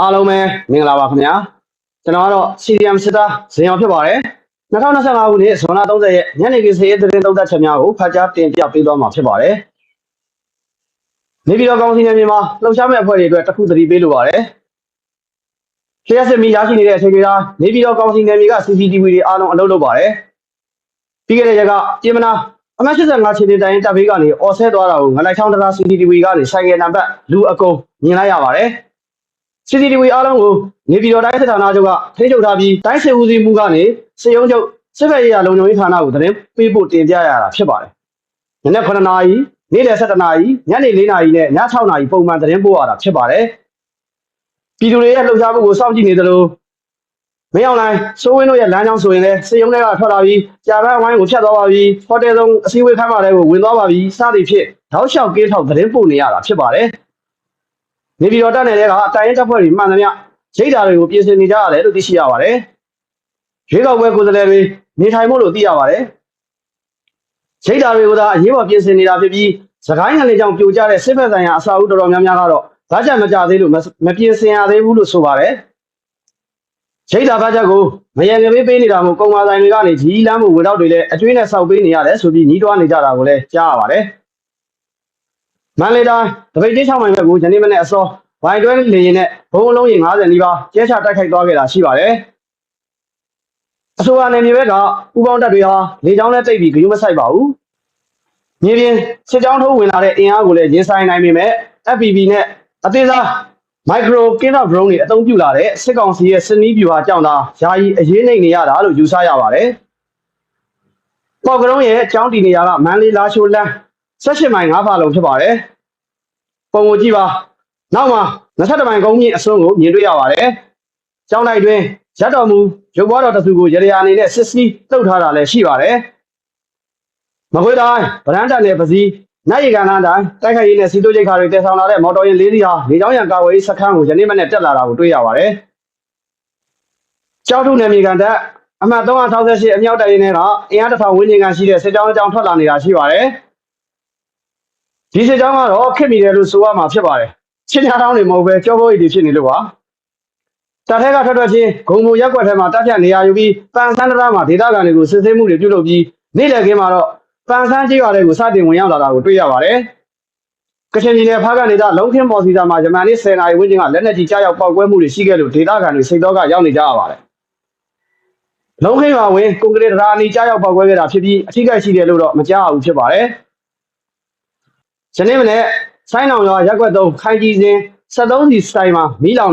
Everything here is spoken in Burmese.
အားလုံးပဲမင်္ဂလာပါခင်ဗျာကျွန်တော်ကတော့ CDM စစ်သားဇင်အောင်ဖြစ်ပါတယ်2025ခုနှစ်ဇွန်လ30ရက်ညနေခင်းစေရေးသတင်းသုံးသပ်ချက်များကိုဖတ်ကြားတင်ပြပေးသွားမှာဖြစ်ပါတယ်နေပြည်တော်ကောင်စီနယ်မြေမှာလှုပ်ရှားမဲ့အဖွဲ့တွေအတွက်တစ်ခုသတိပေးလိုပါတယ်လျှက်စစ်မီရရှိနေတဲ့အချိန်တွေကနေပြည်တော်ကောင်စီနယ်မြေက CCTV တွေအားလုံးအလုပ်လုပ်ပါတယ်ပြီးခဲ့တဲ့ရက်ကပြင်မနာအမှတ်85ခြေတင်တိုင်းတပ်ဘေးကနေအော်ဆဲသွားတာကိုငလိုက်ချောင်းတရာ CCTV ကနေဆိုင်ကယ်နံပါတ်လူအကုန်မြင်လိုက်ရပါတယ် CCTV အားလုံးကိုနေပြည်တော်တိုင်းစစ်ဌာနချုပ်ကထိန်းချုပ်ထားပြီးတိုင်းစစ်ဦးစီးမှုကနေစစ်ရုံးချုပ်စစ်ဘက်ရေးရာလုံခြုံရေးဌာနကိုသတင်းပေးဖို့တင်ပြရတာဖြစ်ပါတယ်။ညနေ9နာရီနေ့လယ်7နာရီညနေ4နာရီနဲ့ည6နာရီပုံမှန်သတင်းပို့ရတာဖြစ်ပါတယ်။ပြည်သူတွေရဲ့လှုပ်ရှားမှုကိုစောင့်ကြည့်နေသလိုမင်းအောင်လိုင်းစိုးဝင်းတို့ရဲ့လမ်းကြောင်းဆိုရင်လည်းစစ်ရုံးတွေကထွက်လာပြီးကြာပန်းဝိုင်းကိုဖြတ်သွားပါပြီဟိုတယ်ဆုံးအစည်းအဝေးခန်းမှာလည်းဝင်သွားပါပြီစသည်ဖြင့်တောက်လျှောက်ကင်းထောက်သတင်းပို့နေရတာဖြစ်ပါတယ်။ နေပြည်တော်တပ်နယ်တွေကအတိုင်းတပ်ဖွဲ့တွေမှန်သမျှရိတ်တာတွေကိုပြင်ဆင်နေကြရတယ်လို့သိရှိရပါတယ်။ရွေးကောက်ပွဲကိုယ်စားလှယ်တွေနေထိုင်ဖို့လို့သိရပါတယ်။ရိတ်တာတွေကိုသာအရေးပေါ်ပြင်ဆင်နေတာဖြစ်ပြီးသခိုင်းငံလေးကြောင့်ပြိုကျတဲ့စစ်ဖက်ဆိုင်ရာအစာအုပ်တော်တော်များများကတော့ဘာကြမကြသေးလို့မမပြင်ဆင်ရသေးဘူးလို့ဆိုပါတယ်။ရိတ်တာဘာကြကိုမယံငပေးပေးနေတာမို့ကုံမာဆိုင်တွေကနေဒီလမ်းမှုဝင်တော့တွေလည်းအကျွေးနဲ့စောက်ပေးနေရတယ်ဆိုပြီးညီးတွားနေကြတာကိုလည်းကြားရပါတယ်။ မန္တလေးတိုင်းတပိတ်ချင်း6မိုင်ဘက်ကိုယနေ့မနေ့အစောဝိုင်တွဲလေရင်နဲ့ဘုံအလုံးရင်90နီးပါးကျဲချတိုက်ခိုက်သွားခဲ့တာရှိပါတယ်။အဆိုပါနယ်မြေဘက်ကဥပေါင်းတပ်တွေဟာလေကြောင်းနဲ့တိတ်ပြီးဂရုမစိုက်ပါဘူး။မြေပြင်စစ်ကြောင်းထိုးဝင်လာတဲ့အင်အားကိုလည်းရင်ဆိုင်နိုင်ပေမဲ့ FPV နဲ့အသေးစား micro killer drone တွေအသုံးပြုလာတဲ့စစ်ကောင်စီရဲ့စစ်နည်းဗျူဟာကြောင့်သာယာယီအရေးနိုင်နေရတာလို့ယူဆရပါတယ်။ပေါက်ကရုံးရဲ့အကြောင်းတည်နေရာကမန္တလေးလာရှိုးလမ်း 18မိုင်5ဖာလုံဖြစ်ပါတယ်။ပုံကိုကြည့်ပါနောက်မှာ22မိုင်ကုန်းမြင့်အစွန်းကိုမြင်တွေ့ရပါတယ်။ကျောင်းလိုက်တွင်ရက်တော်မူရုပ်ဘွားတော်တစုကိုရရအနေနဲ့စစ်စီးတုတ်ထားတာလည်းရှိပါတယ်။မကွေးတိုင်းဗရန်တန်နယ်ပစည်းနိုင်ရီကန်လန်းတိုင်းတိုက်ခိုက်ရေးနဲ့စီတိုချိတ်ခါတွေတည်ဆောင်လာတဲ့မော်တော်ယာဉ်လေးစီးဟာလေကြောင်းရန်ကာဝေးစခန်းကိုယနေ့မနေ့တက်လာတာကိုတွေ့ရပါတယ်။ကျောက်ထုနယ်မြေကန်တပ်အမှတ်368အမြောက်တပ်ရင်းထဲကအင်အားတစ်ထောင်ဝန်းကျင်ခန့်ရှိတဲ့စစ်ကြောင်းအကြောင်းထွက်လာနေတာရှိပါတယ်။ ဒီစစ်ကြောင်းကတော့ခက်မိတယ်လို့ဆိုရမှာဖြစ်ပါတယ်။ချင်းညာတောင်းတွေမဟုတ်ပဲကြောဘောရီတွေဖြစ်နေလို့ပါ။တပ်ထဲကထွက်ထွက်ချင်းဂုံမူရက်ွက်ထဲမှာတပ်ဖြတ်နေရယူပြီးပန်ဆန်းတရမှာဒေသခံတွေကိုစစ်ဆေးမှုတွေပြုလုပ်ပြီးနေ့လည်ခင်းမှာတော့ပန်ဆန်းကြီးရွာတွေကိုစတင်ဝင်ရောက်လာတာကိုတွေ့ရပါတယ်။ကချင်ပြည်နယ်ဖားကန်ဒေသလုံခင်းပေါ်စီတာမှာယမန်နေ့10နာရီဝန်းကျင်ကလက်နက်ကြီးကြားရောက်ပောက်ကွဲမှုတွေရှိခဲ့လို့ဒေသခံတွေစိတ်တော့ကရောက်နေကြရပါတယ်။လုံခင်းရွာဝင်ကွန်ကရစ်ဒရာအနီကြားရောက်ပောက်ကွဲခဲ့တာဖြစ်ပြီးအထိကိရှိတယ်လို့တော့မကြားရဘူးဖြစ်ပါတယ်။ ယနေ့မနေ့ဆိုင်းနောင်ရွာရက်ွက်သုံးခိုင်ကြီးစင်73စီစတိုင်မှာမီးလောင်